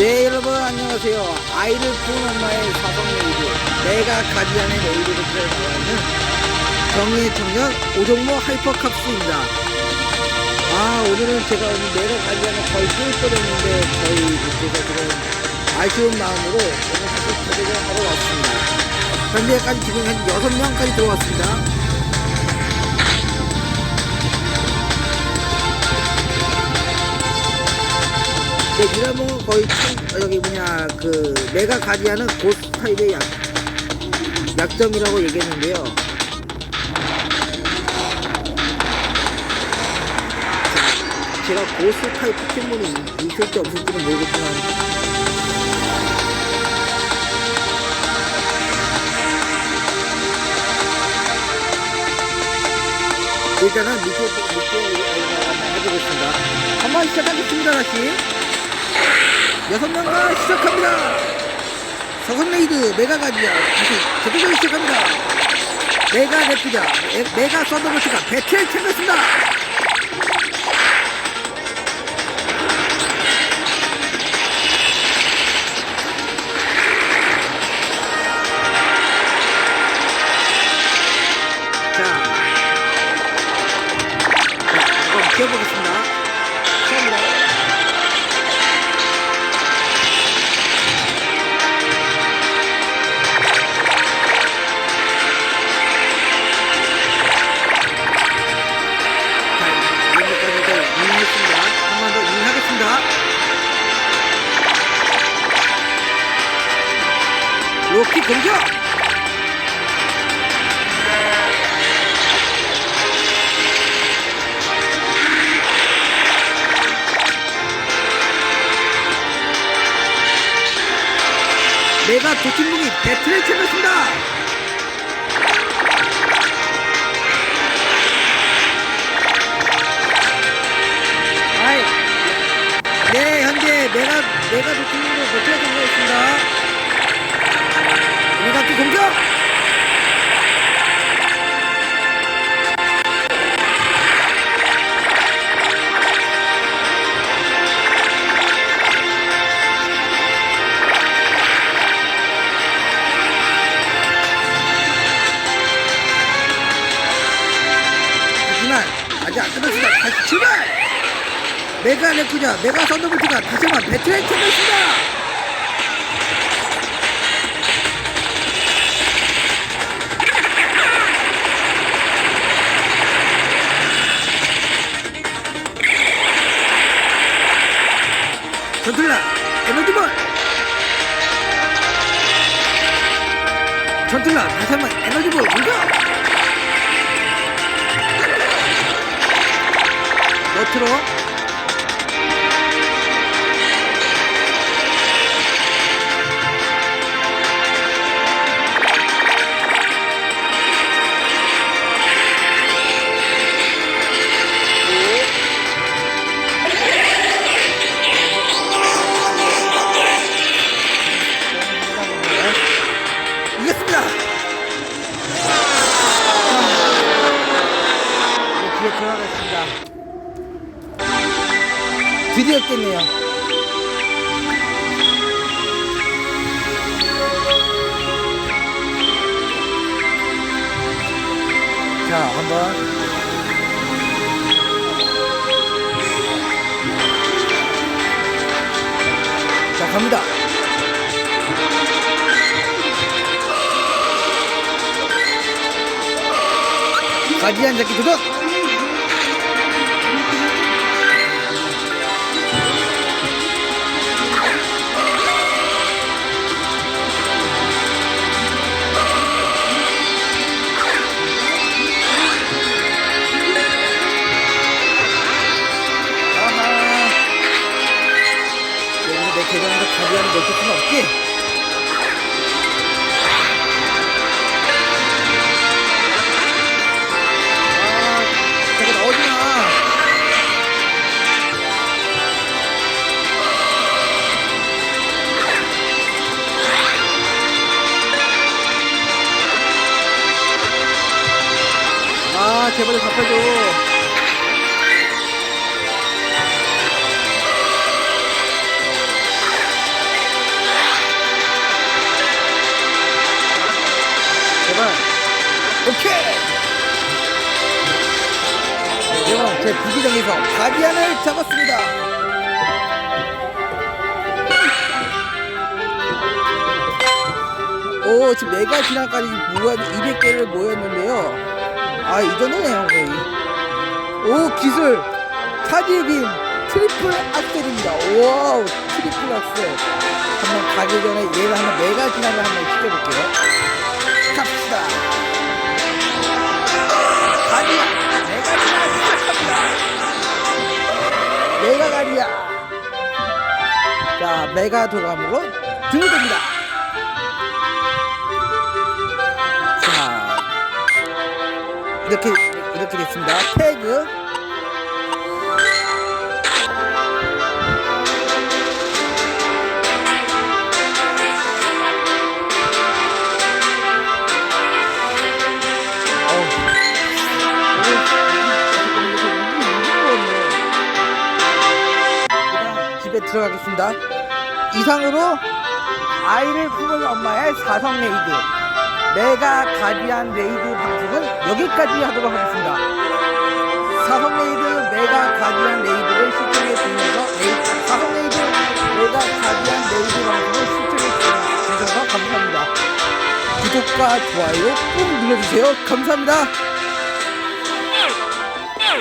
네 여러분 안녕하세요. 아이를 키운 엄마의 사성 레이드 내가 가지안의 레이드를 나와있는 정의의 청년 오종모 하이퍼캅스입니다. 아 오늘은 제가 오늘 내가 가지안을 거의 뛸 뻔했는데 거의 못해서 지금 아쉬운 마음으로 오늘 다시 도전을 하러 왔습니다. 현재까지 지금 한 6명까지 들어왔습니다 네, 미라몽은 거의 총, 여기 뭐냐 그 내가 가지하는 고스 타입의 약 약점이라고 얘기했는데요. 자, 제가 고스 타입 포켓몬이 있을지 없을지는 모르겠지만 일단은 밑에 밑에 해보겠습니다. 한번 시작하겠습니다 다시. 여섯 명과 시작합니다. 서건 레이드 메가 가지야 다시 제대로 시작합니다. 메가 레프자 메- 메가 서더버스가 배틀 챙겼습니다. 한번더 유인하겠습니다. 로키 공격! 내가 도팀목이 배틀을 챙겼습니다! 내가, 내가 도팀으로 배틀을 챙겼습니다. 메가 레쿠자, 메가 썬더볼트가 다시 한번 배틀에 챙겼습니다. 전틀라, 에너지볼! 전틀라, 다시 한번 에너지볼 공격! 너트로 깼네요. 자, 한번. 자, 갑니다. 가지 안 잡기 도전! 아, 제발 좀 갚아줘. 제 부기정에서 가디안을 잡았습니다. 오, 지금 메가 진화까지 무한 200개를 모였는데요. 아, 이 정도네요, 거의. 오, 기술! 차디빔 트리플 악셀입니다. 와우, 트리플 악셀. 한번 가기 전에 얘를 한번 메가 진화를 한번 시켜볼게요. 메가 도감으로 등록됩니다. 자, 이렇게, 이렇게 됐습니다. 태그. 집에 들어가겠습니다. 이상으로 아이를 품은 엄마의 사성 레이드 메가 가디안 레이드 방송은 여기까지 하도록 하겠습니다. 사성 레이드 메가 가디안 레이드를 시청해 레이드, 사성 레이드 메가 가디안 레이드 방송을 시청해 주셔서 감사합니다. 구독과 좋아요 꾹 눌러주세요. 감사합니다.